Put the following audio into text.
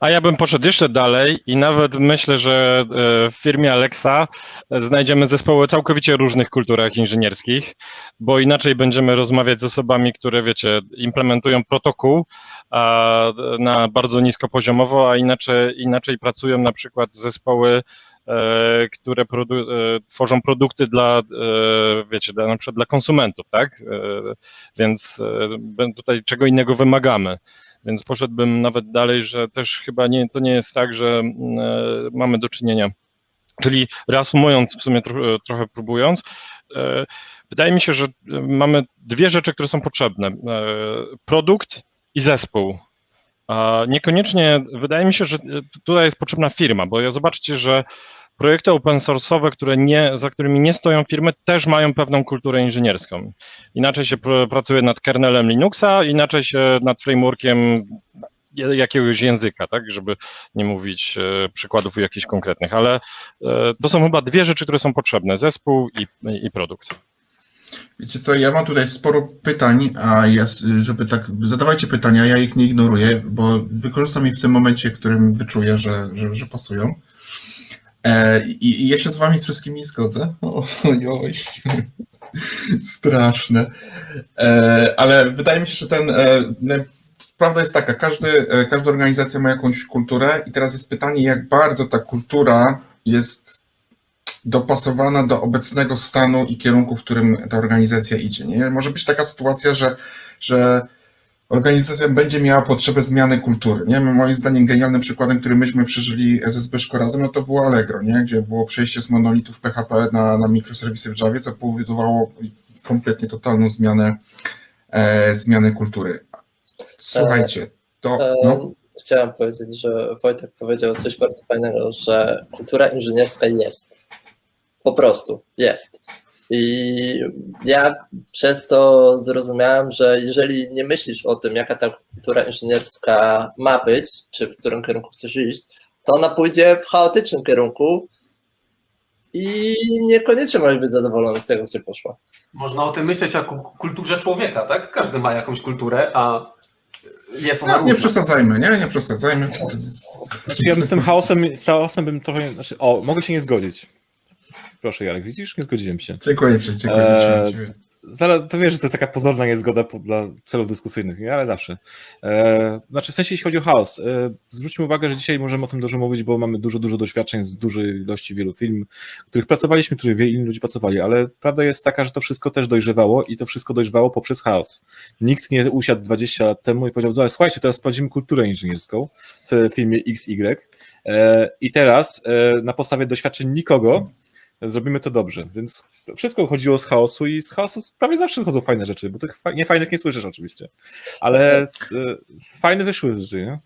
A ja bym poszedł jeszcze dalej i nawet myślę, że e, w firmie Alexa znajdziemy zespoły całkowicie różnych kulturach inżynierskich, bo inaczej będziemy rozmawiać z osobami, które, wiecie, implementują protokół na bardzo niskopoziomowo, a inaczej, inaczej pracują na przykład zespoły, e, które produ- e, tworzą produkty dla, wiecie, dla, na przykład dla konsumentów, tak? Więc tutaj czego innego wymagamy. Więc poszedłbym nawet dalej, że też chyba nie, to nie jest tak, że e, mamy do czynienia. Czyli reasumując, w sumie tro, trochę próbując, e, wydaje mi się, że e, mamy dwie rzeczy, które są potrzebne: produkt i zespół. Niekoniecznie, wydaje mi się, że tutaj jest potrzebna firma, bo ja zobaczcie, że projekty open source'owe, które nie, za którymi nie stoją firmy, też mają pewną kulturę inżynierską. Inaczej się pr- pracuje nad kernelem Linuxa, inaczej się nad frameworkiem jakiegoś języka, tak, żeby nie mówić e, przykładów jakichś konkretnych, ale e, to są chyba dwie rzeczy, które są potrzebne, zespół i, i produkt. Wiecie co, ja mam tutaj sporo pytań, a ja, żeby tak, zadawajcie pytania, ja ich nie ignoruję, bo wykorzystam je w tym momencie, w którym wyczuję, że, że, że pasują. E, i, I ja się z wami z wszystkimi zgodzę. Oj, oj. Straszne. E, ale wydaje mi się, że ten, e, prawda jest taka, każdy, e, każda organizacja ma jakąś kulturę i teraz jest pytanie, jak bardzo ta kultura jest dopasowana do obecnego stanu i kierunku, w którym ta organizacja idzie. Nie? Może być taka sytuacja, że, że organizacja będzie miała potrzebę zmiany kultury. Nie? Moim zdaniem genialnym przykładem, który myśmy przeżyli ze Zbyszko razem, no to było Allegro, nie? gdzie było przejście z monolitów PHP na, na mikroserwisy w Javie, co powodowało kompletnie totalną zmianę, e, zmianę kultury. Słuchajcie, to... No, Em, Chciałem powiedzieć, że Wojtek powiedział coś bardzo fajnego, że kultura inżynierska jest. Po prostu jest. I ja przez to zrozumiałem, że jeżeli nie myślisz o tym, jaka ta kultura inżynierska ma być, czy w którym kierunku chcesz iść, to ona pójdzie w chaotycznym kierunku i niekoniecznie możesz być zadowolony z tego, gdzie poszła. Można o tym myśleć jako kulturze człowieka, tak? Każdy ma jakąś kulturę, a jest ona no nie przesadzajmy, nie? Nie przesadzajmy. Znaczy, ja bym z tym chaosem, z chaosem bym trochę. Znaczy, o, mogę się nie zgodzić. Proszę, Jarek, widzisz? Nie zgodziłem się. Dziękuję ci, dziękuję Eee, ci. Zaraz, to wiesz, że to jest taka pozorna niezgoda po- dla celów dyskusyjnych, ale zawsze. E, znaczy, w sensie, jeśli chodzi o chaos, e, zwróćmy uwagę, że dzisiaj możemy o tym dużo mówić, bo mamy dużo, dużo doświadczeń z dużej ilości wielu film, w których pracowaliśmy, których wielu inni ludzie pracowali, ale prawda jest taka, że to wszystko też dojrzewało i to wszystko dojrzewało poprzez chaos. Nikt nie usiadł 20 lat temu i powiedział, "Dobra, słuchajcie, teraz sprawdzimy kulturę inżynierską w filmie XY e, i teraz e, na podstawie doświadczeń nikogo zrobimy to dobrze. Więc to wszystko chodziło z chaosu i z chaosu prawie zawsze chodzą fajne rzeczy, bo tych fa- niefajnych nie słyszysz oczywiście. Ale e, fajne wyszły rzeczy, nie?